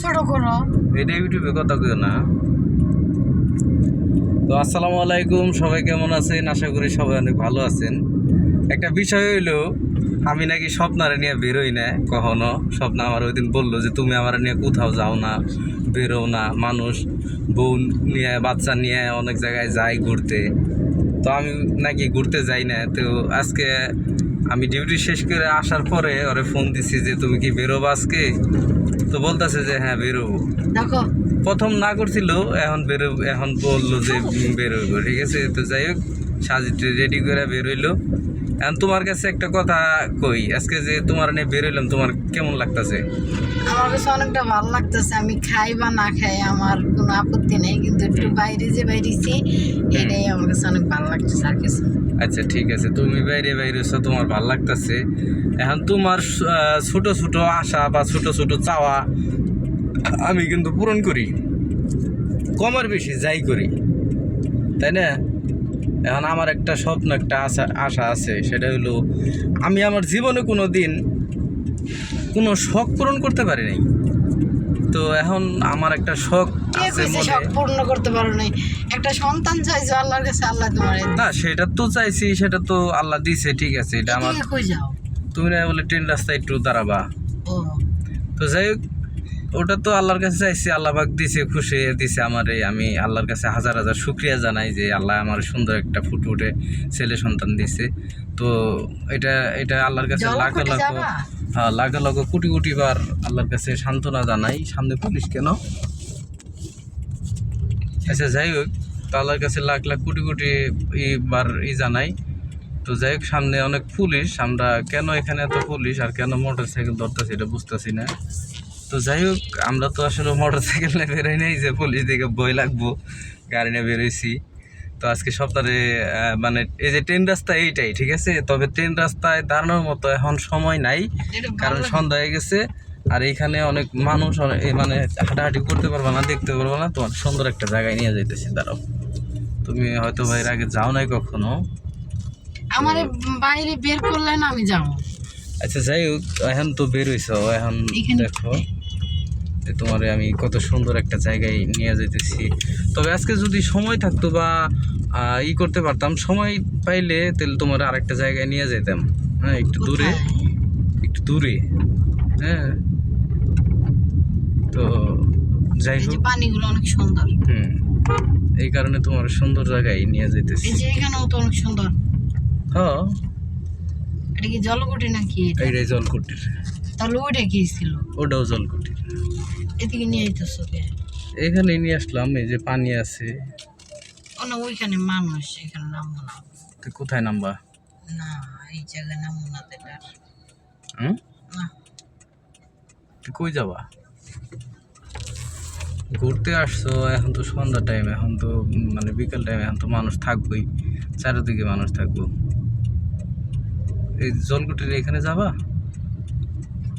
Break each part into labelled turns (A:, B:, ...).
A: ছোট করো
B: এটা ইউটিউবে কথা কেউ না। তো আসসালামু আলাইকুম, সবাই কেমন আছেন? আশা করি সবাই অনেক ভালো আছেন। একটা বিষয় হইল, আমি নাকি স্বপ্নারে নিয়ে বেরোই না, কখনো। স্বপ্ন আমার ওই দিন বলল যে, তুমি আমার নিয়ে কোথাও যাও না বেরো না। মানুষ বউ নিয়ে, বাচ্চা নিয়ে অনেক জায়গায় যায় ঘুরতে। তো আমি নাকি ঘুরতে যাই না। তো আজকে আমি ডিউটি শেষ করে আসার পরে ওরে ফোন দিছি যে তুমি কি বেরোবো আজকে? তো বলতেছে যে হ্যাঁ বেরোবো।
A: দেখো।
B: প্রথম না করছিল এখন বেরো এখন বলল যে বেরোবো ঠিক আছে? তো যাই হোক সাজি রেডি করে বেরোইলো। এখন তোমার কাছে একটা কথা কই আজকে যে তোমার নিয়ে বেরোইলাম তোমার কেমন লাগতেছে?
A: আমার কাছে অনেকটা ভালো লাগতেছে। আমি খাই বা না খাই আমার কোনো আপত্তি নেই কিন্তু একটু বাইরে যে বাইরেছি এটাই আমার কাছে অনেক ভালো লাগতেছে আর কিছু
B: আচ্ছা ঠিক আছে। তুমি বাইরে বাইরে এসো তোমার ভালো লাগতেছে। এখন তোমার ছোট ছোট আশা বা ছোট ছোট চাওয়া আমি কিন্তু পূরণ করি। কমের বেশি যাই করি। তাই না? এখন আমার একটা স্বপ্ন একটা আশা আশা আছে। সেটা হলো আমি আমার জীবনে কোনো দিন কোনো শখ পূরণ করতে পারি নাই। তো এখন আমার একটা শখ আছে মনে।
A: পূর্ণ করতে পারো নাই? একটা সন্তান চাইছো আল্লাহর কাছে আল্লাহ তোমার।
B: না সেটা তো চাইছি সেটা তো আল্লাহ দিছে ঠিক আছে এটা আমার
A: কই যাও?
B: তুমি না বলে ট্রেন রাস্তায় একটু দাঁড়াবা। তো যাই হোক ওটা তো আল্লাহর কাছে চাইছি আল্লাহ পাক দিছে খুশি দিছে আমারে। আমি আল্লাহর কাছে হাজার হাজার শুক্রিয়া জানাই যে আল্লাহ আমার সুন্দর একটা ফুটে উঠে ছেলে সন্তান দিছে। তো এটা এটা আল্লাহর কাছে লাখ লাখ লাখ লাখ কোটি কোটি বার আল্লাহর কাছে সান্ত্বনা জানাই, সামনে পুলিশ কেন? আচ্ছা যাই হোক, তো আল্লাহর কাছে লাখ লাখ কোটি কোটি বার ই জানাই। তো যাই হোক, সামনে অনেক পুলিশ, আমরা কেন এখানে এত পুলিশ আর কেন মোটর সাইকেল ধরতেছি এটা বুঝতেছি না। তো যাই হোক, আমরা তো আসলে মোটর সাইকেল নিয়ে বেরোই নাই যে পুলিশ দেখে ভয় লাগবো, গাড়ি নিয়ে বেরোইছি। তো আজকে সপ্তাহে মানে এই যে ট্রেন রাস্তা এইটাই ঠিক আছে? তবে ট্রেন রাস্তায় দাঁড়ানোর মতো এখন সময় নাই কারণ সন্ধ্যা হয়ে গেছে আর এইখানে অনেক মানুষ মানে হাঁটাহাঁটি করতে পারবে না দেখতে পারবে না তোমার সুন্দর একটা জায়গায় নিয়ে যাইতেছি দাঁড়াও। তুমি হয়তো ভাই এর আগে যাও নাই কখনো।
A: আমার বাইরে বের করলে না আমি যাব।
B: আচ্ছা যাই হোক এখন তো বের হইছ এখন দেখো। যে তোমারে আমি কত সুন্দর একটা জায়গায় নিয়ে যাইতেছি। তবে আজকে যদি সময় থাকতো বা ই করতে পারতাম সময় পাইলে তাহলে তোমার আরেকটা জায়গায় নিয়ে যেতাম হ্যাঁ একটু দূরে। একটু দূরে। হ্যাঁ। তো যাই হোক।
A: পানিগুলো অনেক সুন্দর।
B: হুম। এই কারণে তোমার সুন্দর জায়গায় নিয়ে যেতেছি
A: এই যে এখানেও তো অনেক সুন্দর।
B: হ্যাঁ।
A: এটা কি জলকুটি নাকি এটা?
B: এইটাই জলকুটির।
A: তাহলে ওইটা কি ছিল?
B: ওটাও জলকুটির।
A: এদিকে নিয়ে আইতেছো
B: এখানে নিয়ে আসলাম এই যে পানি আছে।
A: না ওইখানে মানুষ এখানে নামবো না।
B: তুই কোথায় নামবা?
A: না এই জায়গায় নামবো না বেটার
B: হুম?
A: না।
B: তুই কই যাবা? ঘুরতে আসছো এখন তো সন্ধ্যা টাইম এখন তো মানে বিকাল টাইম এখন তো মানুষ থাকবোই চারিদিকে মানুষ থাকব। এই জলকুটির এখানে যাবা?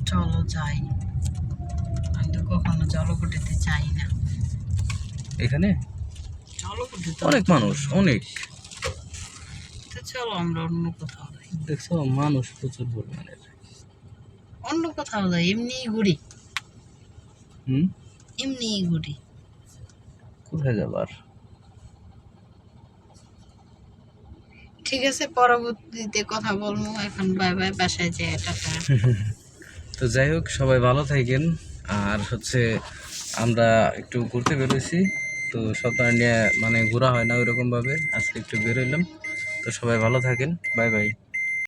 A: চলো যাই। আমি তো কখনো জলকুটিতে চাই না।
B: এখানে?
A: জলকুটি তো
B: অনেক মানুষ অনেক।
A: তো চলো আমরা অন্য কোথাও যাই।
B: দেখছ মানুষ প্রচুর পরিমাণের।
A: অন্য কোথাও যাই এমনিই ঘুরি।
B: হুম?
A: এমনিই ঘুরি।
B: কোথায় যাবার?
A: ঠিক আছে পরবর্তীতে কথা বলব। এখন বাই বাই বাসায় যাই
B: তো যাই হোক সবাই ভালো থাকেন। আর হচ্ছে আমরা একটু ঘুরতে বেরোইছি। তো সপ্তাহ নিয়ে মানে ঘোরা হয় না ওইরকমভাবে। আজকে একটু বেরোইলাম। তো সবাই ভালো থাকেন। Bye bye.